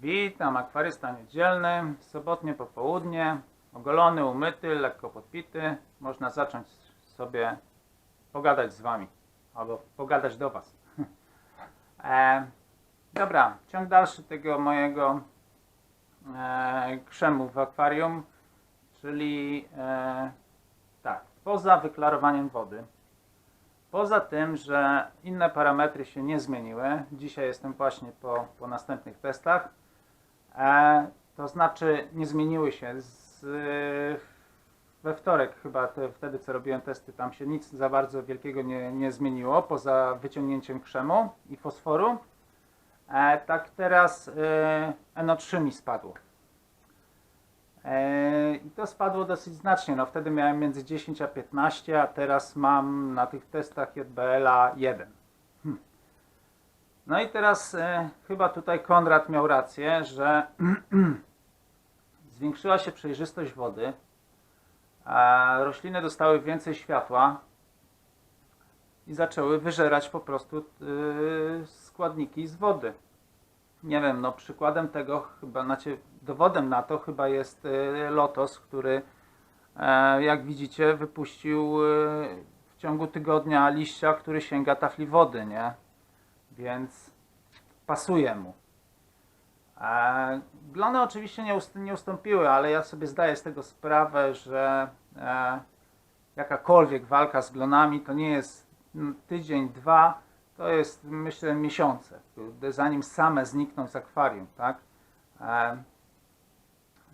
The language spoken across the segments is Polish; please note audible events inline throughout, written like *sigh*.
Witam, akwarysta niedzielny, sobotnie popołudnie, ogolony, umyty, lekko podpity. Można zacząć sobie pogadać z Wami, albo pogadać do Was. *laughs* e, dobra, ciąg dalszy tego mojego e, krzemu w akwarium, czyli e, tak, poza wyklarowaniem wody. Poza tym, że inne parametry się nie zmieniły, dzisiaj jestem właśnie po, po następnych testach, e, to znaczy nie zmieniły się. Z, we wtorek chyba te, wtedy co robiłem testy, tam się nic za bardzo wielkiego nie, nie zmieniło, poza wyciągnięciem krzemu i fosforu. E, tak teraz e, NO3 mi spadło. E, I to spadło dosyć znacznie. No wtedy miałem między 10 a 15, a teraz mam na tych testach JBL-a 1. Hm. No i teraz e, chyba tutaj Konrad miał rację, że *clears throat* zwiększyła się przejrzystość wody, a rośliny dostały więcej światła i zaczęły wyżerać po prostu y, składniki z wody. Nie wiem, no przykładem tego chyba, znaczy dowodem na to chyba jest y, Lotos, który e, jak widzicie wypuścił y, w ciągu tygodnia liścia, który sięga tafli wody, nie? Więc pasuje mu. E, Glony oczywiście nie, ust- nie ustąpiły, ale ja sobie zdaję z tego sprawę, że e, jakakolwiek walka z glonami to nie jest tydzień, dwa, to jest myślę miesiące, zanim same znikną z akwarium, tak? E,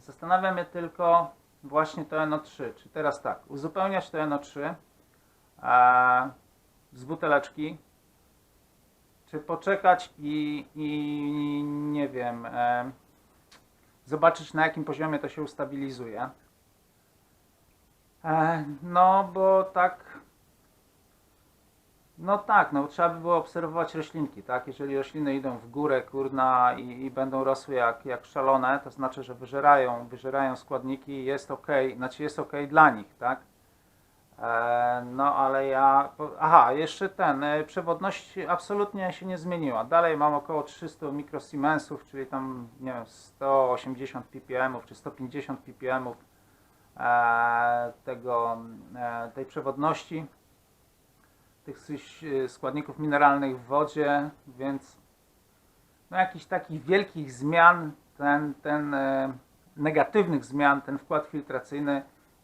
Zastanawia mnie tylko właśnie to NO3, czy teraz tak, uzupełniać to NO3 e, z buteleczki, czy poczekać i, i nie wiem, zobaczyć na jakim poziomie to się ustabilizuje. E, no, bo tak. No tak, no trzeba by było obserwować roślinki, tak? Jeżeli rośliny idą w górę, kurna i, i będą rosły jak, jak szalone, to znaczy, że wyżerają, wyżerają składniki, jest ok, znaczy jest ok dla nich, tak? E, No ale ja. Aha, jeszcze ten. e, Przewodność absolutnie się nie zmieniła. Dalej mam około 300 mikrosiemensów, czyli tam nie wiem, 180 ppm czy 150 ppm e, tego, e, tej przewodności, tych s- składników mineralnych w wodzie, więc no jakichś takich wielkich zmian, ten, ten e, negatywnych zmian, ten wkład filtracyjny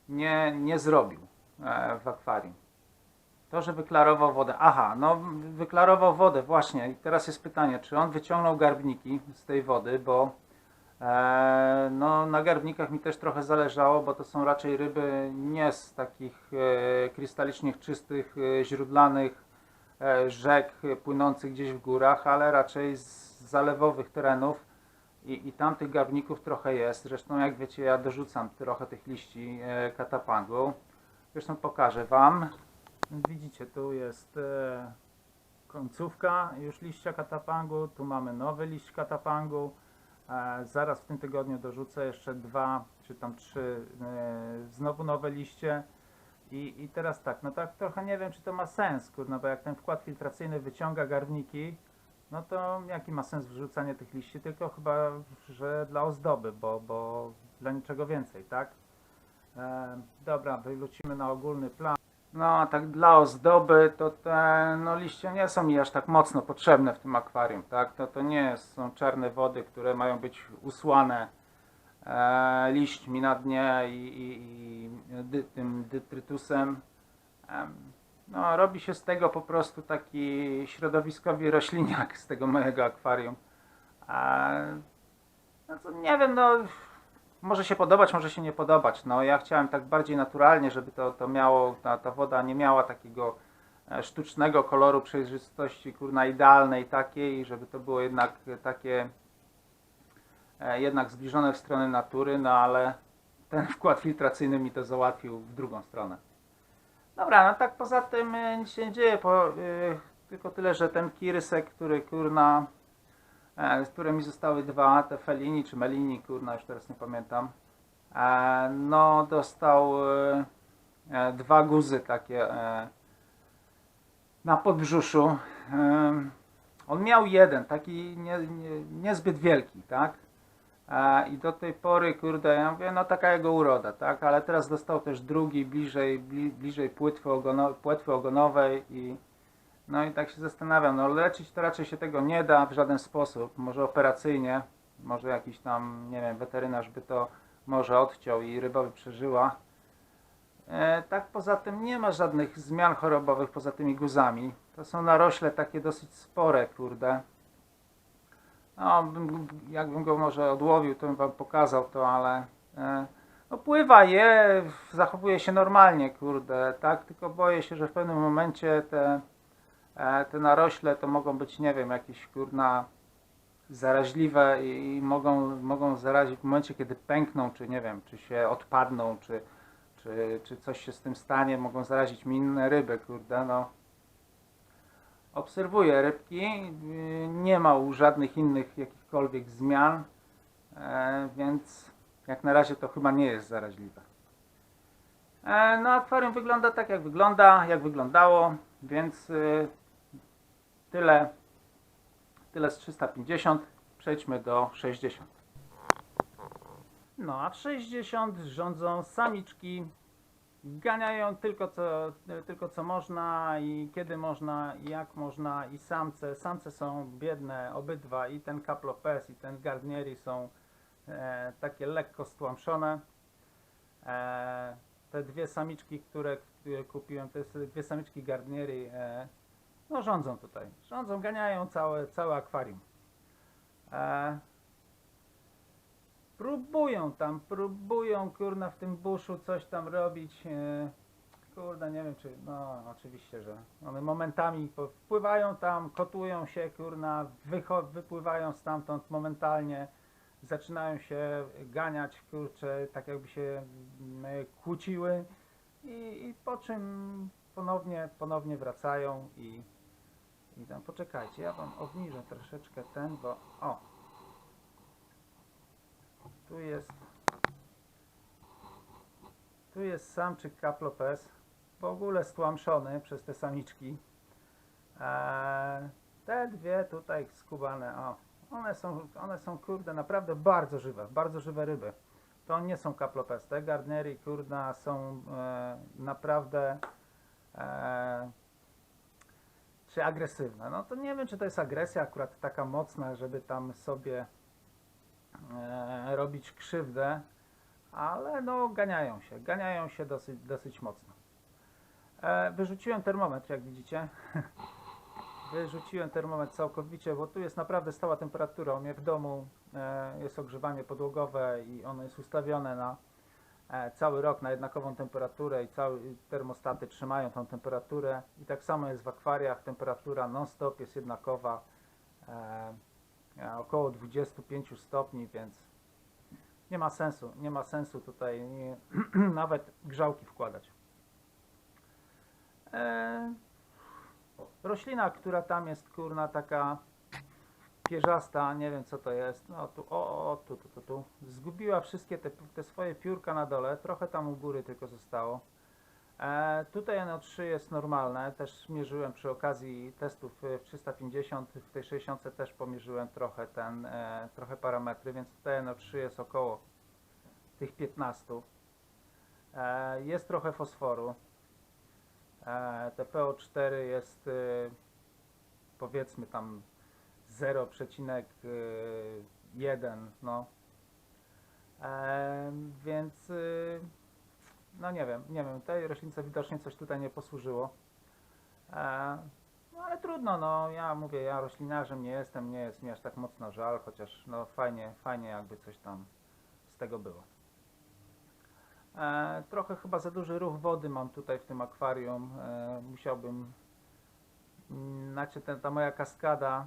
nie, nie zrobił e, w akwarium. To, że wyklarował wodę. Aha, no wyklarował wodę, właśnie. I teraz jest pytanie, czy on wyciągnął garbniki z tej wody, bo e, no, na garbnikach mi też trochę zależało, bo to są raczej ryby nie z takich e, krystalicznie czystych, e, źródlanych e, rzek e, płynących gdzieś w górach, ale raczej z zalewowych terenów. I, I tam tych garbników trochę jest. Zresztą, jak wiecie, ja dorzucam trochę tych liści e, katapangu. Zresztą pokażę Wam. Widzicie, tu jest e, końcówka już liścia katapangu. Tu mamy nowy liść katapangu. Zaraz w tym tygodniu dorzucę jeszcze dwa, czy tam trzy e, znowu nowe liście. I, I teraz tak, no tak trochę nie wiem, czy to ma sens, kurno, bo jak ten wkład filtracyjny wyciąga garniki, no to jaki ma sens wrzucanie tych liści? Tylko chyba, że dla ozdoby, bo, bo dla niczego więcej, tak? E, dobra, wrócimy na ogólny plan. No, tak dla ozdoby to te no, liście nie są mi aż tak mocno potrzebne w tym akwarium, tak? To, to nie są czarne wody, które mają być usłane e, liśćmi na dnie i, i, i dy, tym dytrytusem. Em, no, robi się z tego po prostu taki środowiskowy rośliniak z tego mojego akwarium. A, no to nie wiem, no może się podobać, może się nie podobać. No ja chciałem tak bardziej naturalnie, żeby to, to miało, ta, ta woda nie miała takiego e, sztucznego koloru przejrzystości, kurna idealnej takiej, żeby to było jednak takie e, jednak zbliżone w stronę natury, no ale ten *laughs* wkład filtracyjny mi to załatwił w drugą stronę. Dobra, no tak poza tym e, nic się nie dzieje, e, tylko tyle, że ten kirysek, który kurna które mi zostały dwa, te Felini czy Melini, kurna, już teraz nie pamiętam. E, no, dostał e, e, dwa guzy takie e, na podbrzuszu. On miał jeden, taki nie, nie, niezbyt wielki, tak? E, I do tej pory, kurde, ja mówię, no taka jego uroda, tak? Ale teraz dostał też drugi, bliżej, bli, bliżej płetwy, ogono, płetwy ogonowej i no i tak się zastanawiam, no leczyć to raczej się tego nie da w żaden sposób, może operacyjnie, może jakiś tam, nie wiem, weterynarz by to może odciął i ryba by przeżyła. E, tak poza tym nie ma żadnych zmian chorobowych poza tymi guzami. To są narośle takie dosyć spore, kurde. No, bym, jakbym go może odłowił, to bym wam pokazał to, ale e, no pływa je, zachowuje się normalnie, kurde, tak? Tylko boję się, że w pewnym momencie te, te narośle to mogą być, nie wiem, jakieś kurna zaraźliwe i, i mogą, mogą zarazić w momencie, kiedy pękną, czy nie wiem, czy się odpadną, czy, czy, czy coś się z tym stanie, mogą zarazić mi inne ryby, kurde, no. Obserwuję rybki, yy, nie ma u żadnych innych jakichkolwiek zmian, e, więc jak na razie to chyba nie jest zaraźliwe. E, no akwarium wygląda tak jak wygląda, jak wyglądało, więc y, tyle, tyle z 350, przejdźmy do 60. No a w 60 rządzą samiczki, ganiają tylko co, tylko co można i kiedy można i jak można i samce. Samce są biedne obydwa i ten Caplopes i ten Gardnieri są e, takie lekko stłamszone. E, te dwie samiczki, które, które kupiłem, to jest dwie samiczki Gardnieri, e, no rządzą tutaj. Rządzą, ganiają całe, całe akwarium. E, próbują tam, próbują kurna w tym buszu coś tam robić. e, nie wiem czy, no oczywiście, że one momentami wpływają tam, kotują się, kurna, wypływają stamtąd momentalnie, zaczynają się ganiać, kurcze, tak jakby się mm, kłóciły i, i po czym ponownie, ponownie wracają i, tam, poczekajcie, ja wam obniżę troszeczkę ten, bo, o, tu jest. Tu jest samczyk Caplopes. W ogóle stłamszony przez te samiczki. Eee, te dwie tutaj skubane. O, one są, one są kurde naprawdę bardzo żywe. Bardzo żywe ryby. To nie są Caplopes. Te Gardnery kurna są e, naprawdę e, czy agresywne. No to nie wiem, czy to jest agresja akurat taka mocna, żeby tam sobie e, robić krzywdę, ale no ganiają się, ganiają się dosyć, dosyć mocno. E, wyrzuciłem termometr, jak widzicie. *laughs* Wyrzuciłem termometr całkowicie, bo tu jest naprawdę stała temperatura. U mnie w domu e, jest ogrzewanie podłogowe i ono jest ustawione na cały rok na jednakową temperaturę i całe termostaty trzymają tą temperaturę. I tak samo jest w akwariach, temperatura non-stop jest jednakowa. E, e, około 25 stopni, więc nie ma sensu, nie ma sensu tutaj nie, *clears throat* nawet grzałki wkładać. E, roślina, która tam jest, kurna, taka pierzasta, nie wiem co to jest, no tu, o, o tu, tu, tu, tu, zgubiła wszystkie te, te swoje piórka na dole, trochę tam u góry tylko zostało. E, tutaj NO3 jest normalne, też mierzyłem przy okazji testów e, w 350, w tej 60 też pomierzyłem trochę ten, e, trochę parametry, więc tutaj NO3 jest około tych 15. E, jest trochę fosforu. E, te PO4 jest e, powiedzmy tam 0,1 no. E, więc y, no nie wiem, nie wiem, tej roślince widocznie coś tutaj nie posłużyło. E, no ale trudno, no ja mówię, ja roślinarzem nie jestem, nie jest mi aż tak mocno żal, chociaż no fajnie, fajnie jakby coś tam z tego było. E, trochę chyba za duży ruch wody mam tutaj w tym akwarium. E, musiałbym, mm, znaczy ten, ta moja kaskada,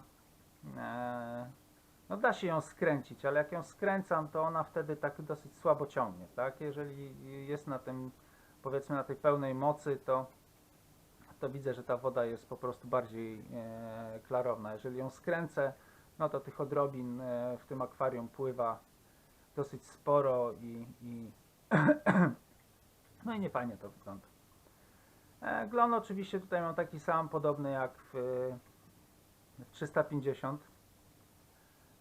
no da się ją skręcić, ale jak ją skręcam, to ona wtedy tak dosyć słabo ciągnie, tak? Jeżeli jest na tym, powiedzmy na tej pełnej mocy, to, to widzę, że ta woda jest po prostu bardziej e, klarowna. Jeżeli ją skręcę, no to tych odrobin e, w tym akwarium pływa dosyć sporo i, i *clears throat* no i nie fajnie to wygląda. E, Glon oczywiście tutaj mam taki sam, podobny jak w 350.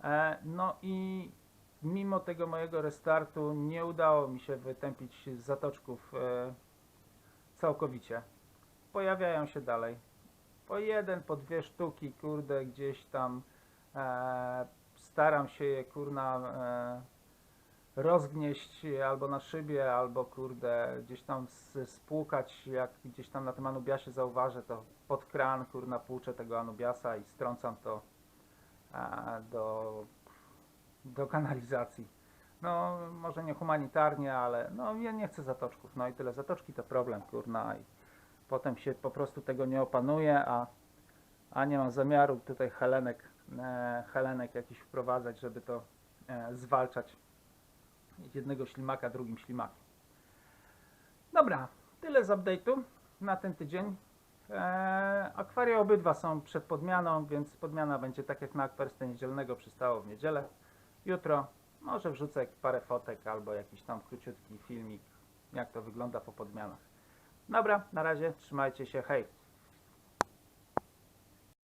E, No i mimo tego mojego restartu nie udało mi się wytępić zatoczków e, całkowicie. Pojawiają się dalej. Po jeden, po dwie sztuki, kurde, gdzieś tam e, staram się je, kurna, rozgnieść albo na szybie, albo kurde, gdzieś tam spłukać, jak gdzieś tam na tym Anubiasie zauważę, to pod kran, kurna, płuczę tego Anubiasa i strącam to e, do, do kanalizacji. No, może nie humanitarnie, ale no ja nie chcę zatoczków. No i tyle. Zatoczki to problem, kurna. I potem się po prostu tego nie opanuje, a, a nie mam zamiaru tutaj helenek, e, helenek jakiś wprowadzać, żeby to e, zwalczać jednego ślimaka drugim ślimakiem. Dobra, tyle z update'u na ten tydzień. E, akwaria obydwa są przed podmianą, więc podmiana będzie tak jak na akwarstę niedzielnego przystało w niedzielę. Jutro może wrzucę parę fotek albo jakiś tam króciutki filmik, jak to wygląda po podmianach. Dobra, na razie, trzymajcie się, hej!